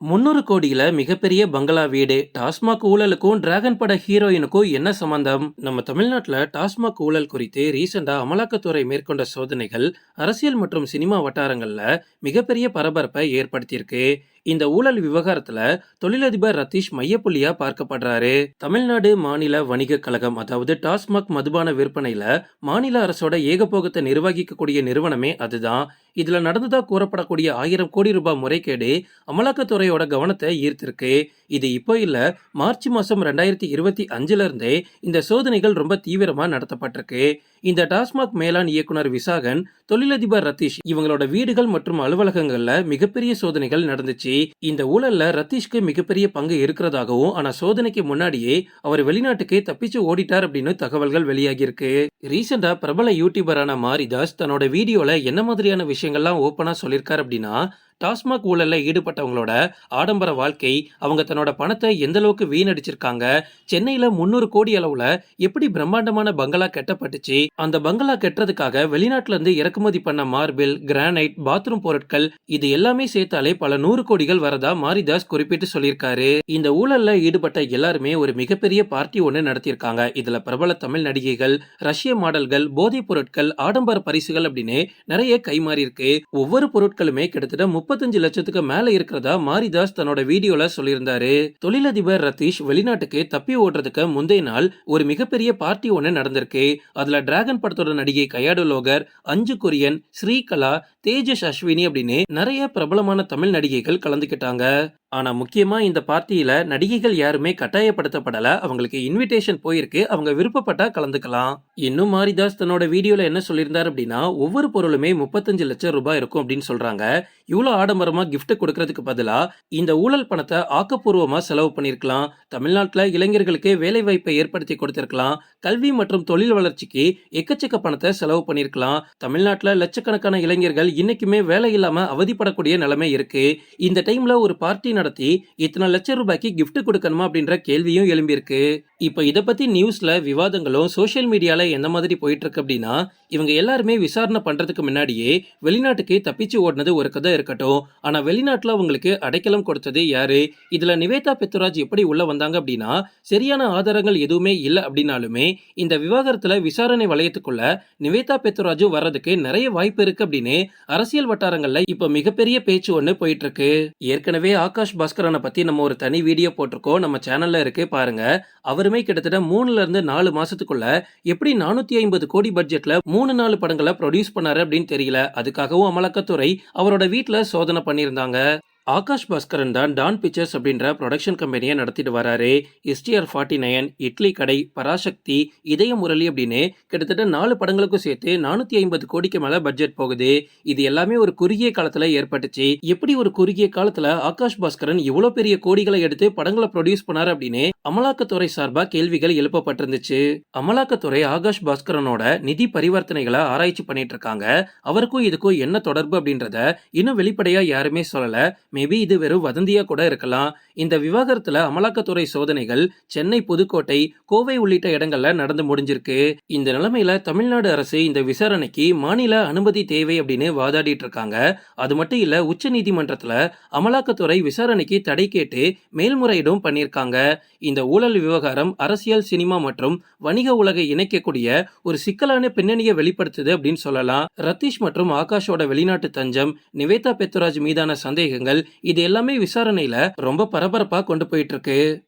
முன்னூறு கோடியில மிகப்பெரிய பங்களா வீடு டாஸ்மாக் ஊழலுக்கும் டிராகன் பட ஹீரோயினுக்கும் என்ன சம்பந்தம்? நம்ம தமிழ்நாட்டில் டாஸ்மாக் ஊழல் குறித்து ரீசெண்டா அமலாக்கத்துறை மேற்கொண்ட சோதனைகள் அரசியல் மற்றும் சினிமா வட்டாரங்கள்ல மிகப்பெரிய பரபரப்பை ஏற்படுத்தியிருக்கு. இந்த ஊழல் விவகாரத்துல தொழிலதிபர் ரத்தீஷ் மையப்புள்ளியா பார்க்கப்படுறாரு. தமிழ்நாடு மாநில வணிக கழகம் அதாவது டாஸ்மாக் மதுபான விற்பனையில மாநில அரசோட ஏகபோகத்தை நிர்வகிக்கக்கூடிய நிறுவனமே அதுதான். இதுல நடந்ததா கூறப்படக்கூடிய ஆயிரம் கோடி ரூபாய் முறைகேடு அமலாக்கத்துறையோட கவனத்தை ஈர்த்திருக்கு. இது இப்போ இல்ல மார்ச் மாசம் ரெண்டாயிரத்தி இருபத்தி அஞ்சுல இருந்தே இந்த சோதனைகள் ரொம்ப தீவிரமா நடத்தப்பட்டிருக்கு. இந்த டாஸ்மாக் மேலாண் இயக்குனர் விசாகன் தொழிலதிபர் ரத்தீஷ் இவங்களோட வீடுகள் மற்றும் அலுவலகங்கள்ல மிகப்பெரிய சோதனைகள் நடந்துச்சு. இந்த ஊழல்ல ரத்தீஷ்க்கு மிகப்பெரிய பங்கு இருக்கிறதாகவும் ஆனா சோதனைக்கு முன்னாடியே அவர் வெளிநாட்டுக்கு தப்பிச்சு ஓடிட்டார் அப்படின்னு தகவல்கள் வெளியாகி இருக்கு ரீசெண்டா பிரபல யூடியூபரான மாரிதாஸ் தன்னோட வீடியோல என்ன மாதிரியான விஷயங்கள்லாம் ஓப்பனா சொல்லியிருக்காரு அப்படின்னா டாஸ்மாக் ஊழல்ல ஈடுபட்டவங்களோட ஆடம்பர வாழ்க்கை அவங்க தன்னோட பணத்தை எந்த அளவுக்கு வீணடிச்சிருக்காங்க சென்னையில முந்நூறு கோடி அளவுல எப்படி பிரம்மாண்டமான பங்களா கட்டப்பட்டுச்சு அந்த பங்களா கட்டுறதுக்காக வெளிநாட்டுல இருந்து இறக்குமதி பண்ண மார்பிள் கிரானைட் பாத்ரூம் பொருட்கள் இது எல்லாமே சேர்த்தாலே பல நூறு கோடிகள் வரதா மாரிதாஸ் குறிப்பிட்டு சொல்லியிருக்காரு. இந்த ஊழல்ல ஈடுபட்ட எல்லாருமே ஒரு மிகப்பெரிய பார்ட்டி ஒன்று நடத்தியிருக்காங்க. இதுல பிரபல தமிழ் நடிகைகள் ரஷ்ய மாடல்கள் போதைப் பொருட்கள் ஆடம்பர பரிசுகள் அப்படின்னு நிறைய கைமாறி இருக்கு ஒவ்வொரு பொருட்களுமே கிட்டத்தட்ட முப்பத்தஞ்சு லட்சத்துக்கு மேல இருக்கிறதா மாரிதாஸ் தன்னோட வீடியோல சொல்லியிருந்தாரு. தொழிலதிபர் ரதீஷ் வெளிநாட்டுக்கு தப்பி ஓடுறதுக்கு முந்தைய நாள் ஒரு மிகப்பெரிய பார்ட்டி ஒன்று நடந்திருக்கு. அதுல டிராகன் படத்தோட நடிகை கயாடு லோகர் அஞ்சு கொரியன் ஸ்ரீகலா தேஜஸ் அஸ்வினி அப்படின்னு நிறைய பிரபலமான தமிழ் நடிகைகள் கலந்துக்கிட்டாங்க. ஆனா முக்கியமா இந்த பார்ட்டியில நடிகைகள் யாருமே கட்டாயப்படுத்தப்படல. அவங்களுக்கு இன்விடேஷன் போயிருக்கு. அவங்க விருப்பப்பட்டா கலந்துக்கலாம். இன்னும் மாரிதாஸ் தன்னோட வீடியோல என்ன சொல்லியிருந்தார் அப்படின்னா ஒவ்வொரு பொருளுமே முப்பத்தஞ்சு லட்சம் ரூபாய் இருக்கும் அப்படின்னு சொல்றாங்க. இவ்வளவு ஆடம்பரமா கிஃப்ட் கொடுக்கறதுக்கு பதிலா இந்த ஊழல் பணத்தை ஆக்கப்பூர்வமா செலவு பண்ணிருக்கலாம். தமிழ்நாட்டுல இளைஞர்களுக்கு வேலை வாய்ப்பை ஏற்படுத்தி கொடுத்திருக்கலாம். கல்வி மற்றும் தொழில் வளர்ச்சிக்கு எக்கச்சக்க பணத்தை செலவு பண்ணிருக்கலாம். தமிழ்நாட்டுல லட்சக்கணக்கான இளைஞர்கள் இன்னைக்குமே வேலை இல்லாம அவதிப்படக்கூடிய நிலைமை இருக்கு. இந்த டைம்ல ஒரு பார்ட்டி நடத்தி இத்தனை லட்சம் ரூபாய்க்கு கிஃப்ட் கொடுக்கணுமா அப்படின்ற கேள்வியும் எழும்பியிருக்கு. இப்போ இதை பத்தி நியூஸ்ல விவாதங்களும் சோஷியல் மீடியால எந்த மாதிரி போயிட்டு இருக்கு அப்படின்னா இவங்க எல்லாருமே விசாரணை பண்றதுக்கு முன்னாடியே வெளிநாட்டுக்கு தப்பிச்சு ஓடினது ஒரு கதை இருக்கட்டும். ஆனா வெளிநாட்டுல அவங்களுக்கு அடைக்கலம் கொடுத்தது யாரு? இதுல நிவேதா பெத்துராஜ் எப்படி உள்ள வந்தாங்க அப்படின்னா சரியான ஆதாரங்கள் எதுவுமே இல்லை அப்படின்னாலுமே இந்த விவாகரத்துல விசாரணை வளையத்துக்குள்ள நிவேதா பெத்துராஜும் வர்றதுக்கு நிறைய வாய்ப்பு இருக்கு அப்படின்னு அரசியல் வட்டாரங்கள்ல இப்ப மிகப்பெரிய பேச்சு ஒன்று போயிட்டு இருக்கு ஏற்கனவே ஆகாஷ் பாஸ்கரனை பத்தி நம்ம ஒரு தனி வீடியோ போட்டிருக்கோம். நம்ம சேனல்ல இருக்கு பாருங்க. அவருமே கிட்டத்தட்ட மூணுல இருந்து நாலு மாசத்துக்குள்ள எப்படி நானூத்தி ஐம்பது கோடி பட்ஜெட்ல மூணு நாலு படங்களை ப்ரொடியூஸ் பண்ணாரு அப்படின்னு தெரியல. அதுக்காகவும் அமலாக்கத்துறை அவரோட வீட்ல சோதனை பண்ணியிருந்தாங்க. ஆகாஷ் பாஸ்கரன் தான் டான் பிக்சர்ஸ் அப்படின்ற ப்ரொடக்ஷன் கம்பெனியை நடத்திட்டு வராரு. எஸ்டிஆர் ஃபார்ட்டி நைன் இட்லி கடை பராசக்தி இதய முரளி அப்படின்னு கிட்டத்தட்ட நாலு படங்களுக்கும் சேர்த்து நானூத்தி ஐம்பது கோடிக்கு மேலே பட்ஜெட் போகுது. இது எல்லாமே ஒரு குறுகிய காலத்துல ஏற்பட்டுச்சு. எப்படி ஒரு குறுகிய காலத்துல ஆகாஷ் பாஸ்கரன் இவ்வளோ பெரிய கோடிகளை எடுத்து படங்களை ப்ரொடியூஸ் பண்ணாரு அப்படின்னு அமலாக்கத்துறை சார்பாக கேள்விகள் எழுப்பப்பட்டிருந்துச்சு. அமலாக்கத்துறை ஆகாஷ் பாஸ்கரனோட நிதி பரிவர்த்தனைகளை ஆராய்ச்சி பண்ணிட்டு இருக்காங்க. அவருக்கும் இதுக்கும் என்ன தொடர்பு அப்படின்றத இன்னும் வெளிப்படையாக யாருமே சொல்லலை. மேபி இது வெறும் வதந்தியா கூட இருக்கலாம். இந்த விவாகரத்துல அமலாக்கத்துறை சோதனைகள் சென்னை புதுக்கோட்டை கோவை உள்ளிட்ட இடங்கள்ல நடந்து முடிஞ்சிருக்கு. இந்த நிலைமையில தமிழ்நாடு அரசு இந்த விசாரணைக்கு மாநில அனுமதி தேவை அப்படின்னு வாதாடிட்டு இருக்காங்க. அது மட்டும் இல்ல உச்ச நீதிமன்றத்துல அமலாக்கத்துறை விசாரணைக்கு தடை கேட்டு மேல்முறையீடும் பண்ணியிருக்காங்க. இந்த ஊழல் விவகாரம் அரசியல் சினிமா மற்றும் வணிக உலகை இணைக்கக்கூடிய ஒரு சிக்கலான பின்னணியை வெளிப்படுத்துது அப்படின்னு சொல்லலாம். ரத்தீஷ் மற்றும் ஆகாஷோட வெளிநாட்டு தஞ்சம் நிவேதா பெத்துராஜ் மீதான சந்தேகங்கள் இது எல்லாமே விசாரணையில ரொம்ப பரபரப்பா கொண்டு போயிட்டு இருக்கு.